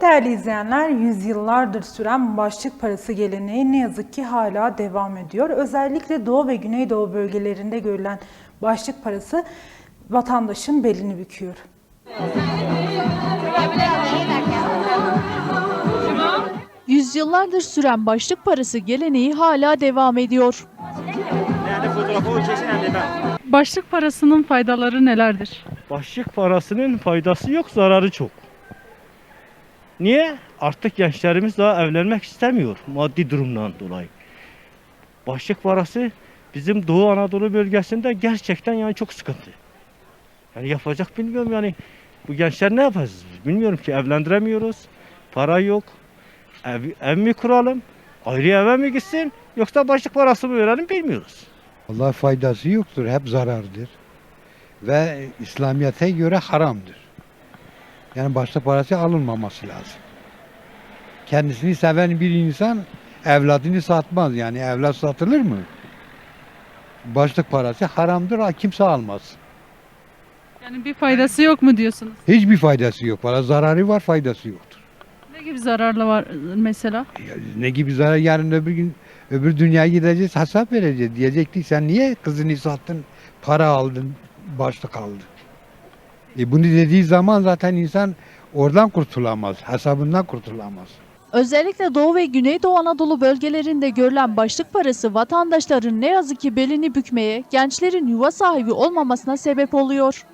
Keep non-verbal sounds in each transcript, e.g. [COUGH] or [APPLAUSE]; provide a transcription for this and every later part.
Değerli izleyenler, yüzyıllardır süren başlık parası geleneği ne yazık ki hala devam ediyor. Özellikle Doğu ve Güneydoğu bölgelerinde görülen başlık parası vatandaşın belini büküyor. Yüzyıllardır süren başlık parası geleneği hala devam ediyor. Başlık parasının faydaları nelerdir? Başlık parasının faydası yok, zararı çok. Niye? Artık gençlerimiz daha evlenmek istemiyor maddi durumdan dolayı. Başlık parası bizim Doğu Anadolu bölgesinde gerçekten yani çok sıkıntı. Yani yapacak bilmiyorum yani. Bu gençler ne yapacağız? Bilmiyorum ki evlendiremiyoruz. Para yok. Ev, ev mi kuralım? Ayrı eve mi gitsin? Yoksa başlık parası mı verelim bilmiyoruz. Allah faydası yoktur, hep zarardır. Ve İslamiyet'e göre haramdır. Yani başta parası alınmaması lazım. Kendisini seven bir insan evladını satmaz. Yani evlat satılır mı? Başlık parası haramdır, ha kimse almaz. Yani bir faydası yok mu diyorsunuz? Hiçbir faydası yok. Para zararı var, faydası yoktur. Ne gibi zararlı var mesela? Ya Ne gibi zarar yarın öbür gün öbür dünyaya gideceğiz hesap vereceğiz. Diyecektik sen niye kızını sattın, para aldın, başlık aldın. E bunu dediği zaman zaten insan oradan kurtulamaz, hesabından kurtulamaz. Özellikle Doğu ve Güneydoğu Anadolu bölgelerinde görülen başlık parası vatandaşların ne yazık ki belini bükmeye, gençlerin yuva sahibi olmamasına sebep oluyor.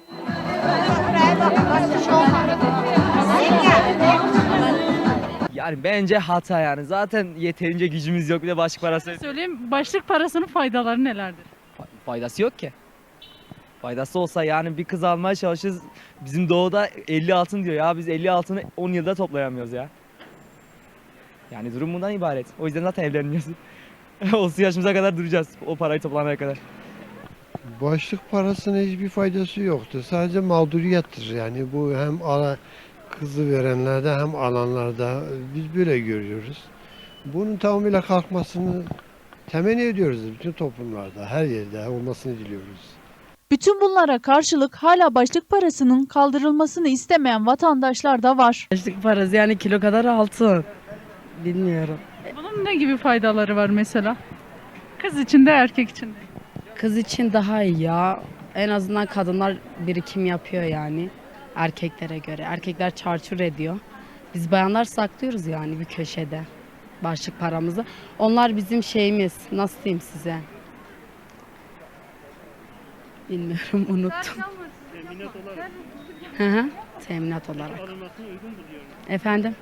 Yani bence hata yani. Zaten yeterince gücümüz yok bir de başlık parası. Söyleyeyim başlık parasının faydaları nelerdir? Fa- Faydası yok ki. Faydası olsa yani bir kız almaya çalışırız. Bizim doğuda 50 altın diyor ya biz 50 altını 10 yılda toplayamıyoruz ya. Yani durum bundan ibaret. O yüzden zaten evlenmiyoruz. [LAUGHS] 30 yaşımıza kadar duracağız o parayı toplamaya kadar. Başlık parasının hiçbir faydası yoktur. Sadece mağduriyettir yani bu hem ala, kızı verenlerde hem alanlarda biz böyle görüyoruz. Bunun tamamıyla kalkmasını temenni ediyoruz bütün toplumlarda, her yerde olmasını diliyoruz. Bütün bunlara karşılık hala başlık parasının kaldırılmasını istemeyen vatandaşlar da var. Başlık parası yani kilo kadar altın. Bilmiyorum. Bunun ne gibi faydaları var mesela? Kız için de erkek için de. Kız için daha iyi ya. En azından kadınlar birikim yapıyor yani. Erkeklere göre. Erkekler çarçur ediyor. Biz bayanlar saklıyoruz yani bir köşede. Başlık paramızı. Onlar bizim şeyimiz. Nasıl diyeyim size? Bilmiyorum unuttum. Hı hı. Teminat olarak. Efendim?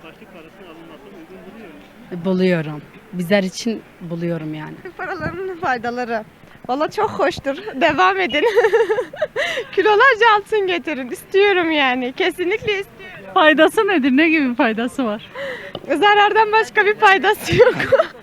Buluyorum. Bizler için buluyorum yani. paralarının faydaları. Valla çok hoştur. Devam edin. [LAUGHS] Kilolarca altın getirin. İstiyorum yani. Kesinlikle istiyorum. Faydası nedir? Ne gibi faydası var? Zarardan başka bir faydası yok. [LAUGHS]